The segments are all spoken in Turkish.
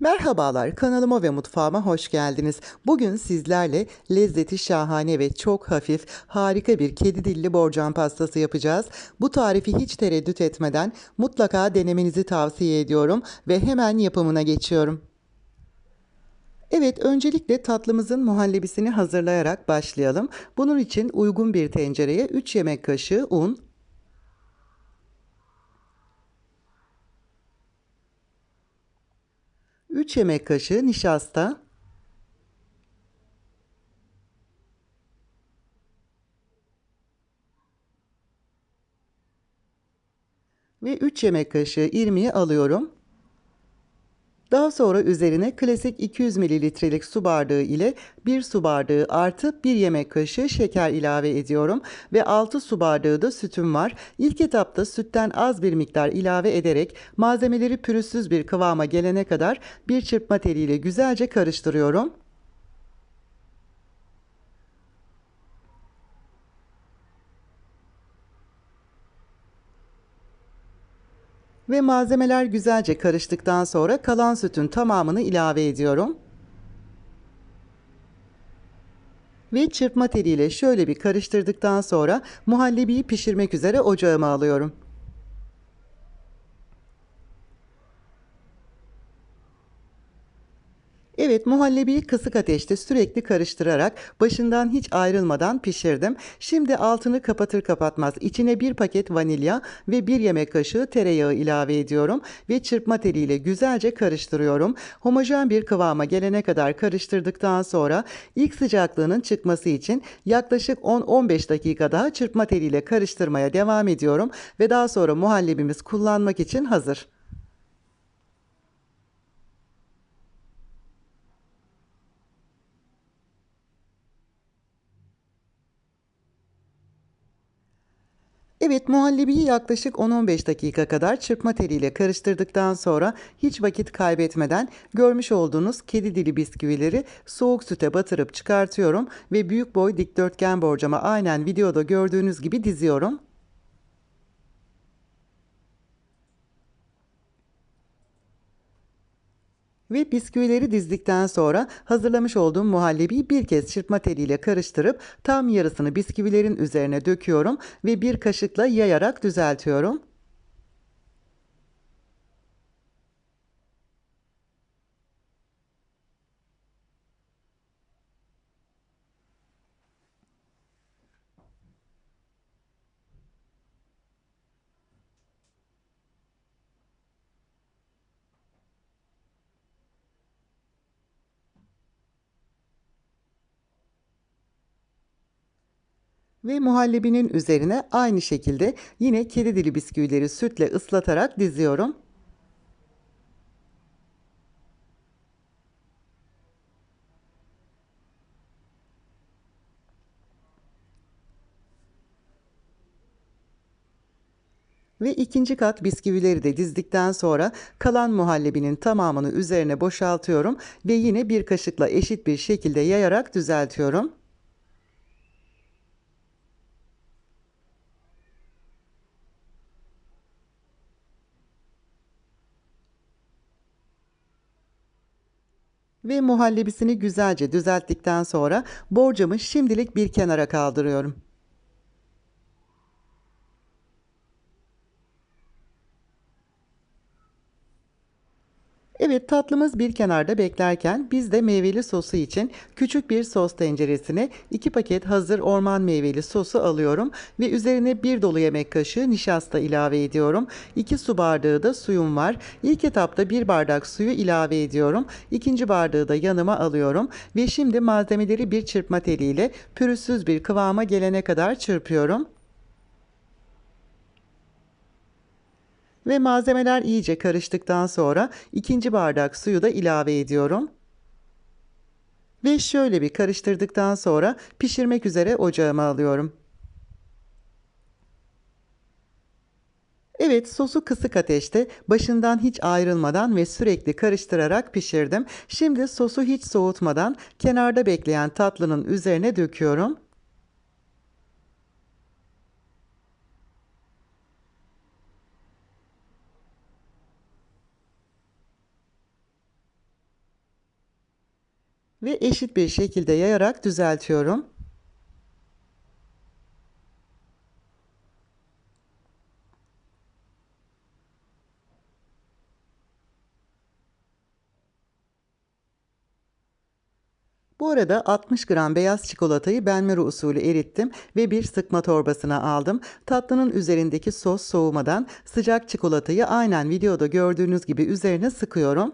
Merhabalar, kanalıma ve mutfağıma hoş geldiniz. Bugün sizlerle lezzeti şahane ve çok hafif, harika bir kedi dilli borcam pastası yapacağız. Bu tarifi hiç tereddüt etmeden mutlaka denemenizi tavsiye ediyorum ve hemen yapımına geçiyorum. Evet, öncelikle tatlımızın muhallebisini hazırlayarak başlayalım. Bunun için uygun bir tencereye 3 yemek kaşığı un, 3 yemek kaşığı nişasta, ve 3 yemek kaşığı irmiği alıyorum. Daha sonra üzerine klasik 200 mililitrelik su bardağı ile 1 su bardağı artı 1 yemek kaşığı şeker ilave ediyorum ve 6 su bardağı da sütüm var. İlk etapta sütten az bir miktar ilave ederek malzemeleri pürüzsüz bir kıvama gelene kadar bir çırpma teliyle güzelce karıştırıyorum. Ve malzemeler güzelce karıştıktan sonra kalan sütün tamamını ilave ediyorum. Ve çırpma teliyle şöyle bir karıştırdıktan sonra muhallebiyi pişirmek üzere ocağıma alıyorum. Evet muhallebiyi kısık ateşte sürekli karıştırarak başından hiç ayrılmadan pişirdim. Şimdi altını kapatır kapatmaz içine bir paket vanilya ve bir yemek kaşığı tereyağı ilave ediyorum ve çırpma teliyle güzelce karıştırıyorum. Homojen bir kıvama gelene kadar karıştırdıktan sonra ilk sıcaklığının çıkması için yaklaşık 10-15 dakika daha çırpma teliyle karıştırmaya devam ediyorum ve daha sonra muhallebimiz kullanmak için hazır. Evet muhallebiyi yaklaşık 10-15 dakika kadar çırpma teliyle karıştırdıktan sonra hiç vakit kaybetmeden görmüş olduğunuz kedi dili bisküvileri soğuk süte batırıp çıkartıyorum ve büyük boy dikdörtgen borcama aynen videoda gördüğünüz gibi diziyorum. Ve bisküvileri dizdikten sonra hazırlamış olduğum muhallebiyi bir kez çırpma teliyle karıştırıp tam yarısını bisküvilerin üzerine döküyorum ve bir kaşıkla yayarak düzeltiyorum. Ve muhallebinin üzerine aynı şekilde yine kedi dili bisküvileri sütle ıslatarak diziyorum. Ve ikinci kat bisküvileri de dizdikten sonra kalan muhallebinin tamamını üzerine boşaltıyorum ve yine bir kaşıkla eşit bir şekilde yayarak düzeltiyorum. Ve muhallebisini güzelce düzelttikten sonra borcamı şimdilik bir kenara kaldırıyorum. Evet tatlımız bir kenarda beklerken biz de meyveli sosu için küçük bir sos tenceresine 2 paket hazır orman meyveli sosu alıyorum ve üzerine bir dolu yemek kaşığı nişasta ilave ediyorum. 2 su bardağı da suyum var. İlk etapta bir bardak suyu ilave ediyorum. İkinci bardağı da yanıma alıyorum ve şimdi malzemeleri bir çırpma teliyle pürüzsüz bir kıvama gelene kadar çırpıyorum. Ve malzemeler iyice karıştıktan sonra ikinci bardak suyu da ilave ediyorum. Ve şöyle bir karıştırdıktan sonra pişirmek üzere ocağıma alıyorum. Evet sosu kısık ateşte başından hiç ayrılmadan ve sürekli karıştırarak pişirdim. Şimdi sosu hiç soğutmadan kenarda bekleyen tatlının üzerine döküyorum. Ve eşit bir şekilde yayarak düzeltiyorum. Bu arada 60 gram beyaz çikolatayı benmari usulü erittim ve bir sıkma torbasına aldım. Tatlının üzerindeki sos soğumadan sıcak çikolatayı aynen videoda gördüğünüz gibi üzerine sıkıyorum.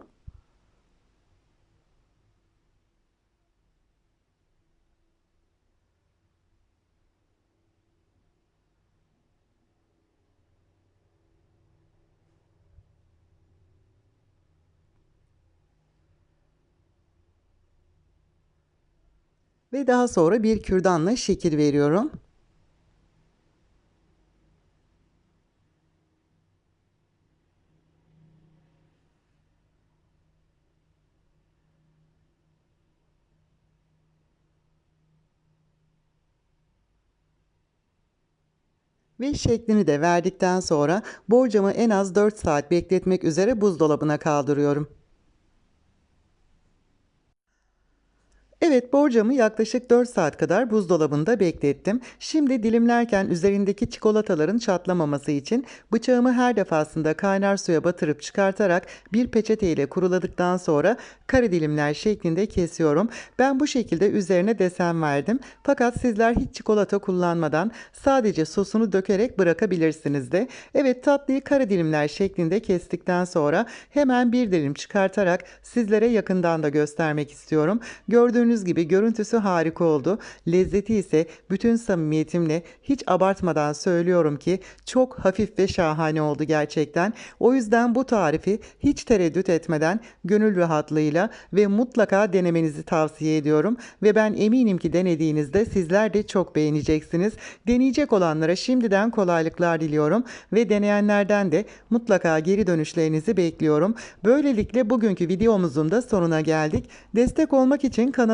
Ve daha sonra bir kürdanla şekil veriyorum. Ve şeklini de verdikten sonra borcamı en az 4 saat bekletmek üzere buzdolabına kaldırıyorum. Evet borcamı yaklaşık 4 saat kadar buzdolabında beklettim. Şimdi dilimlerken üzerindeki çikolataların çatlamaması için bıçağımı her defasında kaynar suya batırıp çıkartarak bir peçete ile kuruladıktan sonra kare dilimler şeklinde kesiyorum. Ben bu şekilde üzerine desen verdim. Fakat sizler hiç çikolata kullanmadan sadece sosunu dökerek bırakabilirsiniz de. Evet tatlıyı kare dilimler şeklinde kestikten sonra hemen bir dilim çıkartarak sizlere yakından da göstermek istiyorum. Gördüğünüz gibi görüntüsü harika oldu. Lezzeti ise bütün samimiyetimle hiç abartmadan söylüyorum ki çok hafif ve şahane oldu gerçekten. O yüzden bu tarifi hiç tereddüt etmeden gönül rahatlığıyla ve mutlaka denemenizi tavsiye ediyorum. Ve ben eminim ki denediğinizde sizler de çok beğeneceksiniz. Deneyecek olanlara şimdiden kolaylıklar diliyorum ve deneyenlerden de mutlaka geri dönüşlerinizi bekliyorum. Böylelikle bugünkü videomuzun da sonuna geldik. Destek olmak için